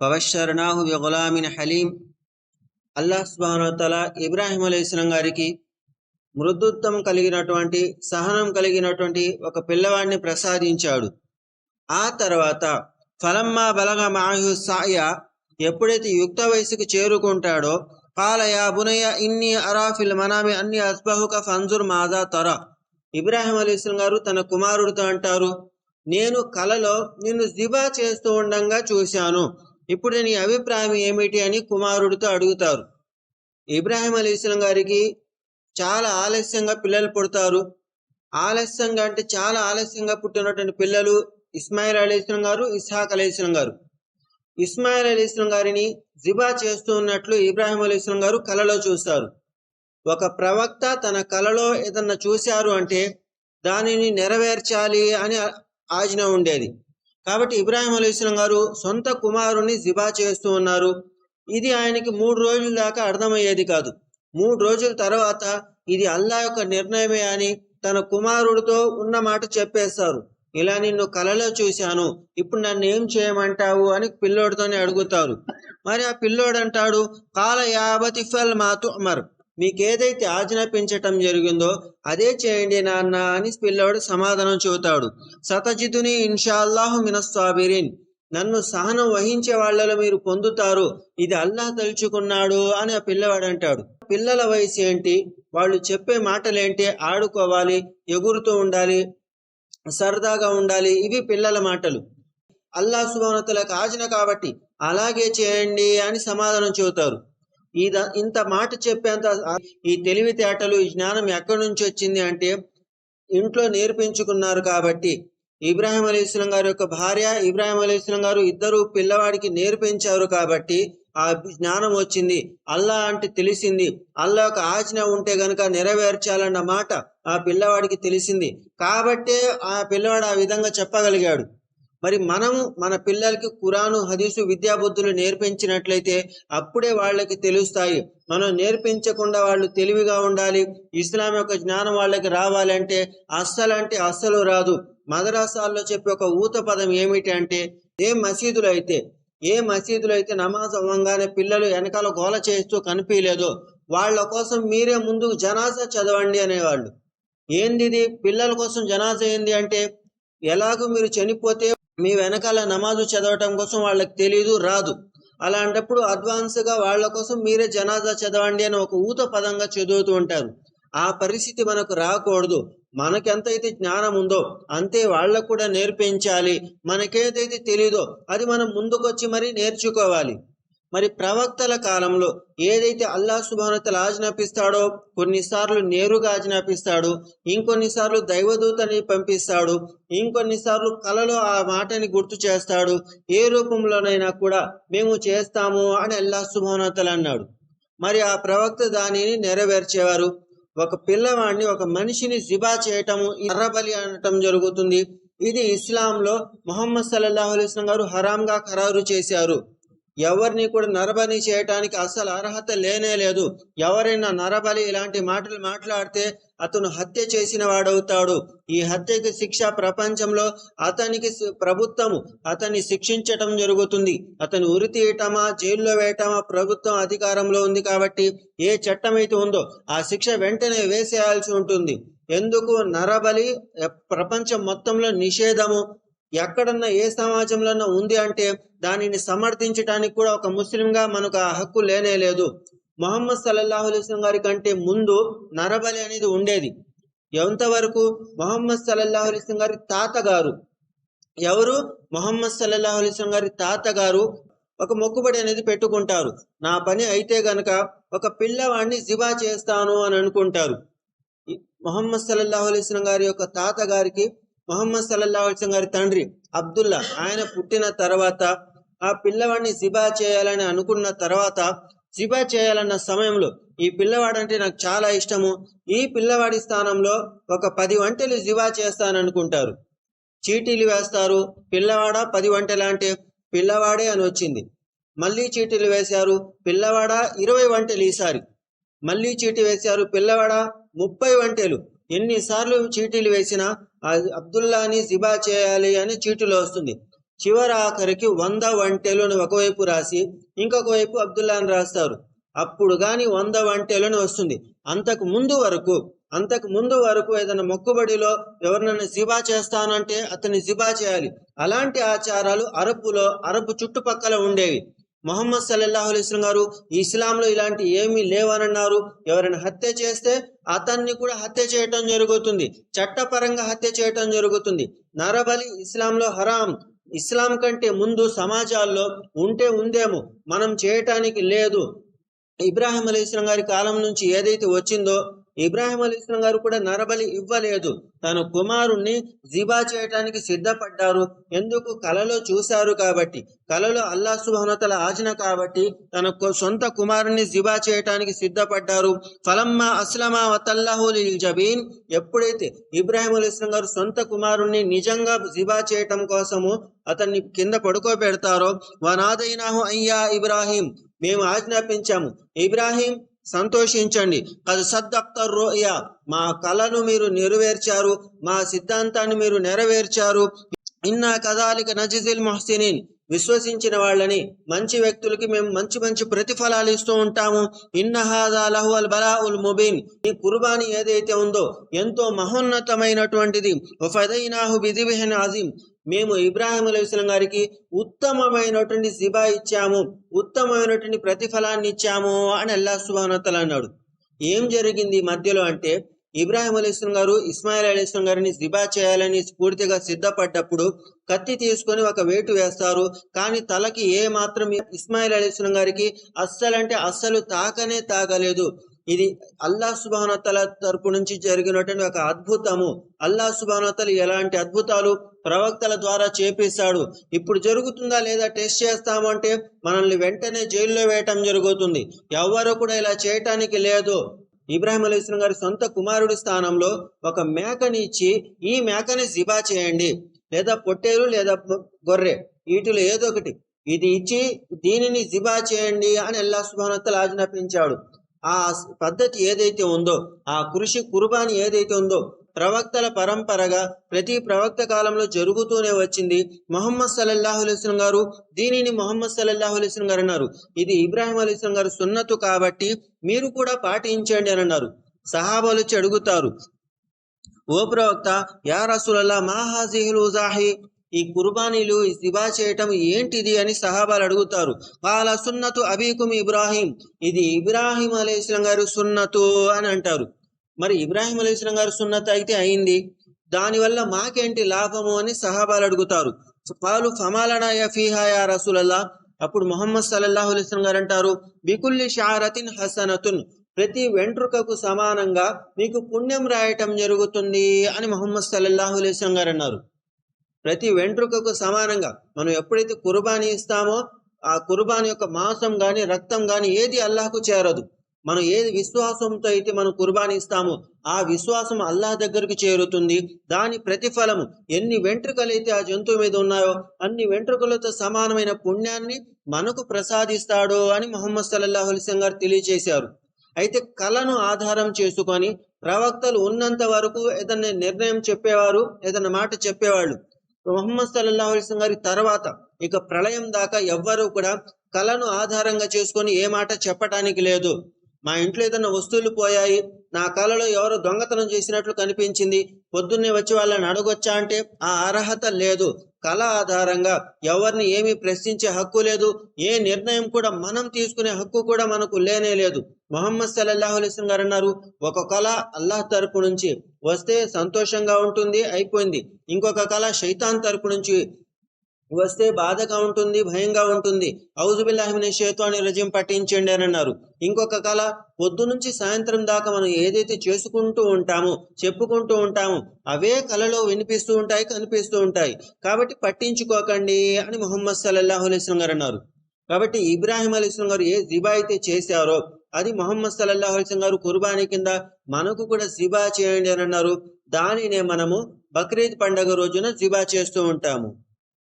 పవశ్శరణాహు గులామిన్ హలీం అల్లాహ్ సుబానతల ఇబ్రాహిం అలైస్లం గారికి మృదుత్వం కలిగినటువంటి సహనం కలిగినటువంటి ఒక పిల్లవాడిని ప్రసాదించాడు. ఆ తర్వాత ఫలమ్మా బలగ మాహు సాయ ఎప్పుడైతే యుక్త వయసుకు చేరుకుంటాడో కాలయా బునయ్య ఇన్ని అరాఫిల్ మనామి అన్ని అస్బహుక ఫంజుర్ మాదా తర. ఇబ్రాహిం అలీస్లం గారు తన కుమారుడితో అంటారు నేను కలలో నిన్ను జిబా చేస్తూ ఉండంగా చూశాను. ఇప్పుడు నీ అభిప్రాయం ఏమిటి అని కుమారుడితో అడుగుతారు. ఇబ్రాహిం అలీస్లం గారికి చాలా ఆలస్యంగా పిల్లలు పుడతారు. ఆలస్యంగా అంటే చాలా ఆలస్యంగా పుట్టినటువంటి పిల్లలు ఇస్మాయిల్ అలీస్లం గారు ఇస్హాక్ అలీస్లం గారు. ఇస్మాయిల్ అలీస్లం గారిని జిబా చేస్తూ ఉన్నట్లు ఇబ్రాహిం అలీస్లం గారు కలలో చూస్తారు. ఒక ప్రవక్త తన కలలో ఏదన్నా చూశారు అంటే దానిని నెరవేర్చాలి అని ఆజ్ఞ ఉండేది. కాబట్టి ఇబ్రాహిం అలీస్లం గారు సొంత కుమారుని జిబా చేస్తూ ఉన్నారు. ఇది ఆయనకి మూడు రోజుల దాకా అర్థమయ్యేది కాదు. మూడు రోజుల తర్వాత ఇది అల్లా యొక్క నిర్ణయమే అని తన కుమారుడితో ఉన్న మాట చెప్పేస్తారు ఇలా నిన్ను కలలో చూశాను. ఇప్పుడు నన్ను ఏం చేయమంటావు అని పిల్లోడితోనే అడుగుతారు. మరి ఆ పిల్లోడు అంటాడు కాల యాబతి ఫల్ మాతు అమర్ మీకేదైతే ఆజ్ఞాపించటం జరిగిందో అదే చేయండి నాన్న అని పిల్లవాడు సమాధానం చెబుతాడు. సతజితుని ఇన్షాల్లాహు మినస్సాబిరిన్. నన్ను సహనం వహించే వాళ్ళలో మీరు పొందుతారు. ఇది అల్లాహ్ తలుచుకున్నాడు అని ఆ పిల్లవాడు అంటాడు. పిల్లల వయసు ఏంటి? వాళ్ళు చెప్పే మాటలేంటి? ఆడుకోవాలి ఎగురుతూ ఉండాలి సరదాగా ఉండాలి. ఇవి పిల్లల మాటలు. అల్లా సుభానతలకు ఆజ్ఞ కాబట్టి అలాగే చేయండి అని సమాధానం చెబుతారు. ఈ ఇంత మాట చెప్పేంత ఈ తెలివితేటలు ఈ జ్ఞానం ఎక్కడి నుంచి వచ్చింది అంటే ఇంట్లో నేర్పించుకున్నారు కాబట్టి. ఇబ్రాహిం అలీస్లం గారి యొక్క భార్య ఇబ్రాహిం అలీస్లం గారు ఇద్దరు పిల్లవాడికి నేర్పించారు కాబట్టి ఆ జ్ఞానం వచ్చింది. అల్లా అంటే తెలిసింది. అల్లా యొక్క ఆజ్ఞ ఉంటే గనక నెరవేర్చాలన్న మాట ఆ పిల్లవాడికి తెలిసింది. కాబట్టే ఆ పిల్లవాడు ఆ విధంగా చెప్పగలిగాడు. మరి మనము మన పిల్లలకి కురాను హదీసు విద్యాబుద్ధులు నేర్పించినట్లయితే అప్పుడే వాళ్ళకి తెలుస్తాయి. మనం నేర్పించకుండా వాళ్ళు తెలివిగా ఉండాలి. ఇస్లాం యొక్క జ్ఞానం వాళ్ళకి రావాలంటే అస్సలు అంటే అస్సలు రాదు. మదరాసాల్లో చెప్పే ఒక ఊత పదం ఏమిటి అంటే ఏ మసీదులు అయితే ఏ మసీదులు అయితే నమాజ్ అవ్వంగానే పిల్లలు వెనకాల గోల చేస్తూ కనిపించలేదు వాళ్ళ కోసం మీరే ముందు జనాజా చదవండి అనేవాళ్ళు. ఏంది ఇది? పిల్లల కోసం జనాజా ఏంది అంటే ఎలాగో మీరు చనిపోతే మీ వెనకాల నమాజు చదవటం కోసం వాళ్ళకి తెలియదు రాదు. అలాంటప్పుడు అడ్వాన్స్గా వాళ్ళ కోసం మీరే జనాజా చదవండి అని ఒక ఊత పదంగా చదువుతూ ఉంటారు. ఆ పరిస్థితి మనకు రాకూడదు. మనకెంతైతే జ్ఞానం ఉందో అంతే వాళ్ళకు కూడా నేర్పించాలి. మనకేదైతే తెలీదో అది మనం ముందుకొచ్చి మరి నేర్చుకోవాలి. మరి ప్రవక్తల కాలంలో ఏదైతే అల్లా సుభానతలు ఆజ్ఞాపిస్తాడో కొన్నిసార్లు నేరుగా ఆజ్ఞాపిస్తాడు ఇంకొన్నిసార్లు దైవదూతని పంపిస్తాడు ఇంకొన్నిసార్లు కలలో ఆ మాటని గుర్తు చేస్తాడు ఏ రూపంలోనైనా కూడా మేము చేస్తాము అని అల్లా సుభానతలు అన్నాడు. మరి ఆ ప్రవక్త దానిని నెరవేర్చేవారు? ఒక పిల్లవాడిని ఒక మనిషిని జిబా చేయటము ఎర్రబలి అనటం జరుగుతుంది. ఇది ఇస్లాంలో మొహమ్మద్ సల్లాహు అలైస్లం గారు హరాంగా ఖరారు చేశారు. ఎవరిని కూడా నరబలి చేయటానికి అసలు అర్హత లేనే లేదు. ఎవరైనా నరబలి ఇలాంటి మాటలు మాట్లాడితే అతను హత్య చేసిన వాడవుతాడు. ఈ హత్యకి శిక్ష ప్రపంచంలో అతనికి ప్రభుత్వము అతన్ని శిక్షించటం జరుగుతుంది. అతను ఉరి తీయటమా జైల్లో వేయటమా ప్రభుత్వం అధికారంలో ఉంది కాబట్టి ఏ చట్టం అయితే ఉందో ఆ శిక్ష వెంటనే వేసేయాల్సి ఉంటుంది. ఎందుకు? నరబలి ప్రపంచం మొత్తంలో నిషేధము ఎక్కడన్నా ఏ సమాజంలోనో ఉంది అంటే దానిని సమర్థించడానికి కూడా ఒక ముస్లింగా మనకు ఆ హక్కు లేనే లేదు. మొహమ్మద్ సల్లల్లాహు అలైస్లం గారి కంటే ముందు నరబలి అనేది ఉండేది. ఎంతవరకు? మొహమ్మద్ సల్లల్లాహు అలైస్లం గారి తాతగారు. ఎవరు? మొహమ్మద్ సల్లల్లాహు అలైస్లం గారి తాతగారు ఒక మొక్కుబడి అనేది పెట్టుకుంటారు. నా పని అయితే గనక ఒక పిల్లవాడిని జిబా చేస్తాను అని అనుకుంటారు. మొహమ్మద్ సల్లల్లాహు అలైస్లం గారి యొక్క తాతగారికి మొహమ్మద్ సల్లల్లా అల్సం గారి తండ్రి అబ్దుల్లా ఆయన పుట్టిన తర్వాత ఆ పిల్లవాడిని జిబా చేయాలని అనుకున్న తర్వాత జిబా చేయాలన్న సమయంలో ఈ పిల్లవాడంటే నాకు చాలా ఇష్టము. ఈ పిల్లవాడి స్థానంలో ఒక పది వంటలు జిబా చేస్తాననుకుంటారు చీటీలు వేస్తారు. పిల్లవాడ? పది వంటలు అంటే పిల్లవాడే అని వచ్చింది. మళ్ళీ చీటీలు వేశారు. పిల్లవాడ? ఇరవై వంటలు ఈసారి. మళ్ళీ చీటీ వేశారు. పిల్లవాడ? ముప్పై వంటలు. ఎన్నిసార్లు చీటీలు వేసినా అబ్దుల్లాని జిబా చేయాలి అని చీటీలో వస్తుంది. చివరి ఆఖరికి వంద వంటెలను ఒకవైపు రాసి ఇంకొక వైపు అబ్దుల్లా అని రాస్తారు. అప్పుడు గాని వంద వంటెలను వస్తుంది. అంతకు ముందు వరకు అంతకు ముందు వరకు ఏదైనా మొక్కుబడిలో ఎవరినైనా జిబా చేస్తానంటే అతన్ని జిబా చేయాలి. అలాంటి ఆచారాలు అరబ్బులో అరబ్బు చుట్టుపక్కల ఉండేవి. మొహమ్మద్ సల్లల్లాహు అలైస్లం గారు ఇస్లాంలో ఇలాంటి ఏమీ లేవనన్నారు. ఎవరైనా హత్య చేస్తే అతన్ని కూడా హత్య చేయటం జరుగుతుంది. చట్టపరంగా హత్య చేయటం జరుగుతుంది. నరబలి ఇస్లాంలో హరాం. ఇస్లాం కంటే ముందు సమాజాల్లో ఉంటే ఉందేమో. మనం చేయటానికి లేదు. ఇబ్రాహిం అలీస్లం గారి కాలం నుంచి ఏదైతే వచ్చిందో ఇబ్రాహిం అలీస్లం గారు కూడా నరబలి ఇవ్వలేదు. తన కుమారుణ్ణి జిబా చేయటానికి సిద్ధపడ్డారు. ఎందుకు? కలలో చూశారు కాబట్టి. కలలో అల్లా సుభానతల ఆజ్ఞ కాబట్టి తన సొంత కుమారుణ్ణి జిబా చేయటానికి సిద్ధపడ్డారు. ఫలమ్మా అస్లమా వతల్లాహు జబీన్. ఎప్పుడైతే ఇబ్రాహిం అలీస్లం గారు సొంత కుమారుణ్ణి నిజంగా జిబా చేయటం కోసము అతన్ని కింద పడుకోబెడతారో వనాదైనాహు అయ్యా ఇబ్రాహీం. మేము ఆజ్ఞాపించాము. ఇబ్రాహీం సంతోషించండి. కదు సద్దక్తర్ రోయా. మా కళను మీరు నెరవేర్చారు. మా సిద్ధాంతాన్ని మీరు నెరవేర్చారు. ఇన్నా కదాలిక నజిజిల్ మొహసినిన్. విశ్వసించిన వాళ్ళని మంచి వ్యక్తులకి మేము మంచి మంచి ప్రతిఫలాలు ఇస్తూ ఉంటాము. ఇన్నహాదా లహు అల్ బలా ఉల్ ముబీన్. ఈ కుర్బానీ ఏదైతే ఉందో ఎంతో మహోన్నతమైనటువంటిది. ఫదైనాహు బిదిబిహన్ అజీం మేము ఇబ్రాహిం అలైస్లం గారికి ఉత్తమమైనటువంటి జిబా ఇచ్చాము. ఉత్తమమైనటువంటి ప్రతిఫలాన్ని ఇచ్చాము అని అల్లా సుబానతల అన్నాడు. ఏం జరిగింది ఈ మధ్యలో అంటే ఇబ్రాహిం అలీస్లం గారు ఇస్మాయిల్ అలీస్లం గారిని జిబా చేయాలని పూర్తిగా సిద్ధపడ్డప్పుడు కత్తి తీసుకొని ఒక వేటు వేస్తారు. కానీ తలకి ఏ మాత్రం ఇస్మాయిల్ అలీస్లం గారికి అస్సలంటే అస్సలు తాకనే తాగలేదు ఇది అల్లా సుబానతల తరపు నుంచి జరిగినటువంటి ఒక అద్భుతము. అల్లా సుబానతలు ఎలాంటి అద్భుతాలు ప్రవక్తల ద్వారా చేపిస్తాడు ఇప్పుడు జరుగుతుందా లేదా టెస్ట్ చేస్తామంటే మనల్ని వెంటనే జైల్లో వేయటం జరుగుతుంది. ఎవ్వరు కూడా ఇలా చేయటానికి లేదు. ఇబ్రాహిం అలీస్లం గారి సొంత కుమారుడి స్థానంలో ఒక మేకని ఇచ్చి ఈ మేకని జిబా చేయండి. లేదా పొట్టేలు లేదా గొర్రె వీటిలో ఏదో ఒకటి. ఇది ఇచ్చి దీనిని జిబా చేయండి అని అల్లా సుబానతలు ఆజ్ఞాపించాడు. ఆ పద్ధతి ఏదైతే ఉందో ఆ కృషి కుర్బాని ఏదైతే ఉందో ప్రవక్తల పరంపరగా ప్రతి ప్రవక్త కాలంలో జరుగుతూనే వచ్చింది. మొహమ్మద్ సల్లల్లాహు అలైస్లం గారు దీనిని మొహమ్మద్ సల్లల్లాహు అలైస్లం గారు అన్నారు. ఇది ఇబ్రాహిం అలీస్లం గారు సున్నతు కాబట్టి మీరు కూడా పాటించండి అని అన్నారు. సహాబాలు వచ్చి అడుగుతారు. ఓ ప్రవక్త యా రసూలల్లా మా ఉజాహి ఈ కుర్బానీలు ఈ చేయటం ఏంటిది అని సహాబాలు అడుగుతారు. వాళ్ళ సున్నతు అబీకుం ఇబ్రాహీం ఇది ఇబ్రాహీం అలైస్లం గారు సున్నతు అని అంటారు. మరి ఇబ్రాహీం అలీస్లం గారు సున్నత అయితే అయింది. దానివల్ల మాకేంటి లాభము అని సహాబాలు అడుగుతారు. పాలు ఫమాలనా ఫీహా యా రసూలల్లా? అప్పుడు మొహమ్మద్ సల్లల్లాహు అలీస్లం గారు అంటారు బికుల్లి షారతిన్ హసనతున్. ప్రతి వెంట్రుకకు సమానంగా మీకు పుణ్యం రాయటం జరుగుతుంది అని మొహమ్మద్ సల్లల్లాహు అలీస్లం గారు అన్నారు. ప్రతి వెంట్రుకకు సమానంగా మనం ఎప్పుడైతే కుర్బానీ ఇస్తామో ఆ కుర్బానీ యొక్క మాంసం గాని రక్తం గాని ఏది అల్లాహకు చేరదు. మనం ఏది విశ్వాసంతో అయితే మనం కుర్బానీ ఇస్తామో ఆ విశ్వాసం అల్లాహ్ దగ్గరికి చేరుతుంది. దాని ప్రతిఫలము ఎన్ని వెంట్రుకలైతే ఆ జంతువు మీద ఉన్నాయో అన్ని వెంట్రుకలతో సమానమైన పుణ్యాన్ని మనకు ప్రసాదిస్తాడు అని మొహమ్మద్ సల్లల్లాహు అలైస్ గారు తెలియజేశారు అయితే కళను ఆధారం చేసుకొని ప్రవక్తలు ఉన్నంత వరకు ఏదైనా నిర్ణయం చెప్పేవారు ఏదైనా మాట చెప్పేవాళ్ళు. మొహమ్మద్ సల్లల్లా అలైస్ గారి తర్వాత ఇక ప్రళయం దాకా ఎవ్వరూ కూడా కళను ఆధారంగా చేసుకొని ఏ మాట చెప్పటానికి లేదు. మా ఇంట్లో ఏదైనా వస్తువులు పోయాయి నా కళలో ఎవరో దొంగతనం చేసినట్లు కనిపించింది. పొద్దున్నే వచ్చి వాళ్ళని అడగొచ్చా అంటే ఆ అర్హత లేదు. కళ ఆధారంగా ఎవరిని ఏమీ ప్రశ్నించే హక్కు లేదు. ఏ నిర్ణయం కూడా మనం తీసుకునే హక్కు కూడా మనకు లేనే లేదు. మొహమ్మద్ సల్లల్లాహు గారు అన్నారు ఒక కళ అల్లాహ్ తరపు నుంచి వస్తే సంతోషంగా ఉంటుంది అయిపోయింది. ఇంకొక కళ శైతాన్ తరపు నుంచి వస్తే బాధగా ఉంటుంది భయంగా ఉంటుంది. ఔజుబిల్లాహిమిన షేతాని రజం పట్టించండి అని అన్నారు. ఇంకొక కళ పొద్దు నుంచి సాయంత్రం దాకా మనం ఏదైతే చేసుకుంటూ ఉంటామో చెప్పుకుంటూ ఉంటామో అవే కళలో వినిపిస్తూ ఉంటాయి కనిపిస్తూ ఉంటాయి. కాబట్టి పట్టించుకోకండి అని మొహమ్మద్ సల్లల్లాహు అలైస్లం గారు అన్నారు. కాబట్టి ఇబ్రాహిం అలీస్లం గారు ఏ జిబా అయితే చేశారో అది మొహమ్మద్ సల్లల్లాహు అలైస్లం గారు కుర్బానీ కింద మనకు కూడా జిబా చేయండి అని అన్నారు. దానినే మనము బక్రీద్ పండగ రోజున జిబా చేస్తూ ఉంటాము.